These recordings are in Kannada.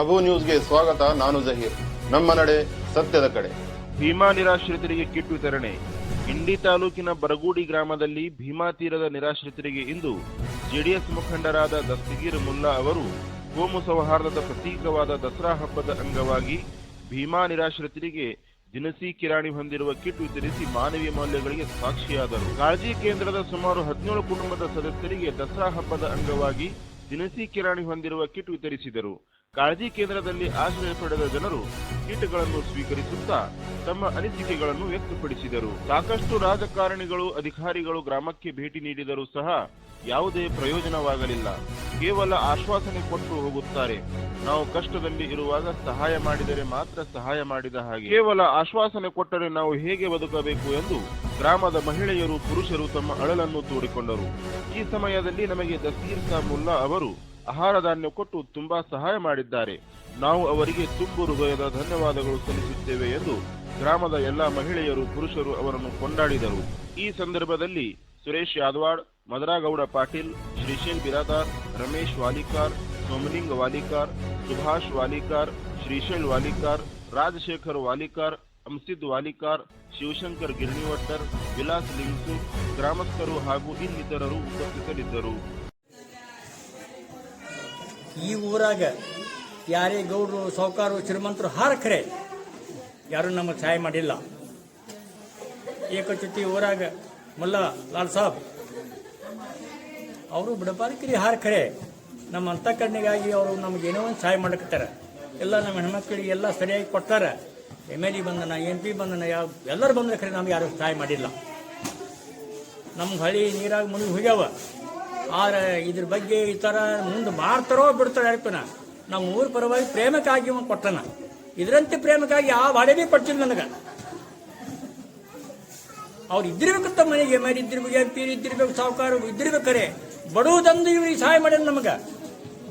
ಅಬು ನ್ಯೂಸ್ಗೆ ಸ್ವಾಗತ, ನಾನು ಜಹೀರ್. ನಮ್ಮ ನಡೆ ಸತ್ಯದ ಕಡೆ. ಭೀಮಾ ನಿರಾಶ್ರಿತರಿಗೆ ಕಿಟ್ ವಿತರಣೆ ಇಂಡಿ ತಾಲೂಕಿನ ಬರಗೂಡಿ ಗ್ರಾಮದಲ್ಲಿ ಭೀಮಾ ತೀರದ ನಿರಾಶ್ರಿತರಿಗೆ ಇಂದು ಜೆಡಿಎಸ್ ಮುಖಂಡರಾದ ದಸ್ತಗೀರ್ ಮುಲ್ಲಾ ಅವರು ಕೋಮು ಸೌಹಾರ್ದದ ಪ್ರತೀಕವಾದ ದಸರಾ ಹಬ್ಬದ ಅಂಗವಾಗಿ ಭೀಮಾ ನಿರಾಶ್ರಿತರಿಗೆ ದಿನಸಿ ಕಿರಾಣಿ ಹೊಂದಿರುವ ಕಿಟ್ ವಿತರಿಸಿ ಮಾನವೀಯ ಮೌಲ್ಯಗಳಿಗೆ ಸಾಕ್ಷಿಯಾದರು. ಕಾಳಜಿ ಕೇಂದ್ರದ ಸುಮಾರು ಹದಿನೇಳು ಕುಟುಂಬದ ಸದಸ್ಯರಿಗೆ ದಸರಾ ಹಬ್ಬದ ಅಂಗವಾಗಿ ದಿನಸಿ ಕಿರಾಣಿ ಹೊಂದಿರುವ ಕಿಟ್ ವಿತರಿಸಿದರು. ಕಾಳಜಿ ಕೇಂದ್ರದಲ್ಲಿ ಆಶ್ರಯ ಪಡೆದ ಜನರು ಕೀಟಗಳನ್ನು ಸ್ವೀಕರಿಸುತ್ತಾ ತಮ್ಮ ಅನಿಸಿಕೆಗಳನ್ನು ವ್ಯಕ್ತಪಡಿಸಿದರು. ಸಾಕಷ್ಟು ರಾಜಕಾರಣಿಗಳು, ಅಧಿಕಾರಿಗಳು ಗ್ರಾಮಕ್ಕೆ ಭೇಟಿ ನೀಡಿದರೂ ಸಹ ಯಾವುದೇ ಪ್ರಯೋಜನವಾಗಲಿಲ್ಲ. ಕೇವಲ ಆಶ್ವಾಸನೆ ಕೊಟ್ಟು ಹೋಗುತ್ತಾರೆ. ನಾವು ಕಷ್ಟದಲ್ಲಿ ಇರುವಾಗ ಸಹಾಯ ಮಾಡಿದರೆ ಮಾತ್ರ ಸಹಾಯ ಮಾಡಿದ ಹಾಗೆ. ಕೇವಲ ಆಶ್ವಾಸನೆ ಕೊಟ್ಟರೆ ನಾವು ಹೇಗೆ ಬದುಕಬೇಕು ಎಂದು ಗ್ರಾಮದ ಮಹಿಳೆಯರು, ಪುರುಷರು ತಮ್ಮ ಅಳಲನ್ನು ತೋಡಿಕೊಂಡರು. ಈ ಸಮಯದಲ್ಲಿ ನಮಗೆ ದಸೀರ್ ಮುಲ್ಲಾ ಅವರು ಆಹಾರ ಧಾನ್ಯ ಕೊಟ್ಟು ತುಂಬಾ ಸಹಾಯ ಮಾಡಿದ್ದಾರೆ. ನಾವು ಅವರಿಗೆ ತುಂಬು ಹೃದಯದ ಧನ್ಯವಾದಗಳು ಸಲ್ಲಿಸುತ್ತೇವೆ ಎಂದು ಗ್ರಾಮದ ಎಲ್ಲಾ ಮಹಿಳೆಯರು, ಪುರುಷರು ಅವರನ್ನು ಕೊಂಡಾಡಿದರು. ಈ ಸಂದರ್ಭದಲ್ಲಿ ಸುರೇಶ್ ಯಾದವಾಡ್, ಮದರಾಗೌಡ ಪಾಟೀಲ್ ಶ್ರೀಶೈಲ್ ಬಿರಾದಾರ್, ರಮೇಶ್ ವಾಲಿಕಾರ್, ಸೋಮಲಿಂಗ್ ವಾಲಿಕಾರ್, ಸುಭಾಷ್ ವಾಲಿಕಾರ್ ಶ್ರೀಶೈಲ್ ವಾಲಿಕಾರ್, ರಾಜಶೇಖರ್ ವಾಲಿಕಾರ್ ಅಂಸಿದ್ ವಾಲಿಕಾರ್, ಶಿವಶಂಕರ್ ಗಿರಣಿವಟ್ಟರ್, ವಿಲಾಸ್ ಲಿಂಗ್ಸು, ಗ್ರಾಮಸ್ಥರು ಹಾಗೂ ಇನ್ನಿತರರು ಉಪಸ್ಥಿತರಿದ್ದರು. ಈ ಊರಾಗ ಯಾರೇ ಗೌಡರು, ಸಾಹುಕಾರರು, ಶ್ರೀಮಂತರು ಹಾರ ಖರೆ ಯಾರು ನಮಗೆ ಸಹಾಯ ಮಾಡಿಲ್ಲ. ಏಕಚುತಿ ಊರಾಗ ಮಲ್ಲ ಲಾಲ್ ಸಾಬ್, ಅವರು ಬಿಡಪಾಲಕಿರಿ ಖರೆ ನಮ್ಮ ಅಂತಃಕರಣಿಗಾಗಿ ಅವರು ನಮ್ಗೆ ಏನೋ ಒಂದು ಸಹಾಯ ಮಾಡಕತ್ತಾರ ಎಲ್ಲ ನಮ್ಮ ಹೆಣ್ಮಕ್ಳಿಗೆ ಎಲ್ಲ ಸರಿಯಾಗಿ ಕೊಡ್ತಾರೆ. ಎಂ ಎಲ್ ಎ ಬಂದನ, ಎಂ ಪಿ ಬಂದನ, ಯಾವ ಎಲ್ಲರೂ ಬಂದ್ರೆ ಖರೆ ನಮ್ಗೆ ಯಾರು ಸಹಾಯ ಮಾಡಿಲ್ಲ. ನಮ್ಗೆ ಹಳಿ ನೀರಾಗಿ ಮುಳುಗಿ ಹೋಗ್ಯಾವ. ಆದ್ರೆ ಇದ್ರ ಬಗ್ಗೆ ಈ ಥರ ಮುಂದೆ ಮಾಡ್ತಾರೋ ಬಿಡ್ತಾರೆ ಯಾರಪ್ಪನ ನಮ್ಮ ಊರ ಪರವಾಗಿ ಪ್ರೇಮಕ್ಕಾಗಿ ಇವ ಕೊಟ್ಟನ ಇದರಂತೆ ಪ್ರೇಮಕ್ಕಾಗಿ ಯಾವ ಬಾಡೆ ಭೀ ಕೊಡ್ತಿಲ್ಲ ನನಗೆ. ಅವ್ರು ತಮ್ಮ ಮನೆಗೆ ಮರಿ ಇದ್ದಿರ್ಬೇಕು ಎಂ ಪಿರ್ ಇದ್ದಿರ್ಬೇಕು ಸಾಹುಕಾರ ಇದ್ದಿರ್ಬೇಕಾರೆ ಬಡವದಂದು ಇವ್ರಿಗೆ ಸಹಾಯ ಮಾಡ್ಯಾನ ನಮಗೆ.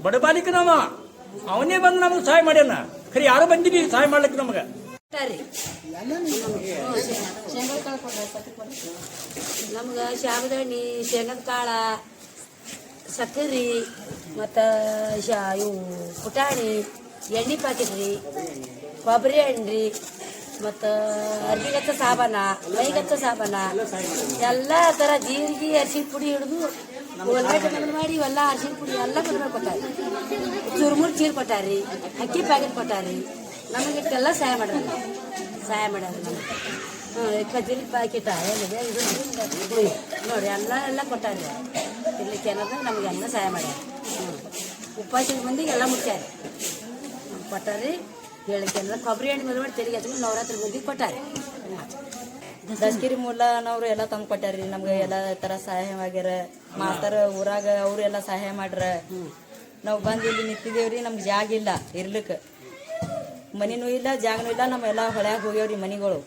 ಬಡ ಬಾಲಿಕ ನಾವ. ಅವನೇ ಬಂದು ನಮಗೆ ಸಹಾಯ ಮಾಡ್ಯಾನ. ಖರೆ ಯಾರು ಬಂದಿರಿ ಸಹಾಯ ಮಾಡ್ಲಿಕ್ಕೆ ನಮಗೆ. ನಮ್ಗ ನಮ್ಗೆ ಶಾಬದಣ್ಣಿ ಶೇಂಗದ ಕಾಳ ಸಕ್ಕರೆ, ಮತ್ತು ಶಾ ಇವು ಪುಟಾಣಿ, ಎಣ್ಣೆ ಪ್ಯಾಕೆಟ್ ರೀ, ಕೊಬ್ಬರಿ ಹಣ್ಣು ರೀ, ಮತ್ತು ಅರ್ಬಿಗಚ್ಚ ಸಾಬಾನ ಮೈಗಚ್ಚ ಸಾಬಾನ, ಎಲ್ಲ ಥರ ಜೀರಿಗೆ ಅರ್ಶಿನ ಪುಡಿ ಹಿಡಿದು ಒಳ್ಳಾಟ ಮಾಡಿ ಇವೆಲ್ಲ ಅರ್ಶಿನ ಪುಡಿ ಎಲ್ಲ ಕೊಟ್ಟಾರೆ ಕೊಟ್ಟಾರೆ ಚುರುಮುರು ಚೀರ್ ರೀ, ಅಕ್ಕಿ ಪ್ಯಾಕೆಟ್ ಕೊಟ್ಟಾರೆ ನಮಗೆ ಇಷ್ಟೆಲ್ಲ ಸಹಾಯ ಮಾಡ್ಯಾರ ಸಹಾಯ ಮಾಡ್ಯಾರ ನಮಗೆ. ಹ್ಞೂ ಖಜೂರಿ ಪ್ಯಾಕೆಟ್ ಏನಿದೆ? ಇದು ನೋಡಿ ಎಲ್ಲ ಎಲ್ಲ ಕೊಟ್ಟಾರಿ ಇರ್ಲಿಕ್ಕೆ ನಮ್ಗೆ ಅನ್ನ ಸಹಾಯ ಮಾಡ್ಯಾರ. ಉಪವಾಸದ ಮಂದಿಗೆ ಎಲ್ಲ ಮುಟ್ಟ್ಯಾರ ಕೊಟ್ಟಾರಿ, ಹೇಳಿಕೆ ಅಂದ್ರೆ ಕೊಬ್ಬರಿ ಎಣ್ಣೆ ಮೇಲೆ ಮಾಡಿ ತೆರಿಗೆ ಹಚ್ಕೊಂಡು ನವರಾತ್ರಿ ಮಂದಿಗೆ ಕೊಟ್ಟಾರೆ. ದಶ್ಕಿರಿ ಮೂಲನವರು ಎಲ್ಲ ತಂದು ಕೊಟ್ಟಾರ್ರಿ ನಮ್ಗೆ ಎಲ್ಲ ತರ ಸಹಾಯ ಆಗ್ಯಾರ ಮಾಸ್ತರ ಊರಾಗ ಅವ್ರು ಎಲ್ಲ ಸಹಾಯ ಮಾಡ್ರ. ನಾವು ಬಂದು ಇಲ್ಲಿ ನಿಂತಿದ್ದೇವ್ರಿ ನಮ್ಗೆ ಜಾಗ ಇಲ್ಲ ಇರ್ಲಿಕ್ಕೆ. ಮನಿನೂ ಇಲ್ಲ, ಜಾಗನೂ ಇಲ್ಲ ನಮ್ಮೆಲ್ಲ ಹೊಳ್ಯಾಗ ಹೋಗ್ಯಾವ್ರಿ ಮನಿಗಳು.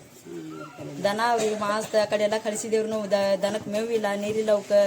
ದನ ಅವ್ರಿ ಮಾಸ್ತ ಆ ಕಡೆ ಎಲ್ಲ ಕಳಿಸಿದೇವ್ರಿ ನಾವು. ದನಕ್ಕೆ ಮೇವು ಇಲ್ಲ, ನೀರಿಲ್ಲ ಅವಕ್ಕೆ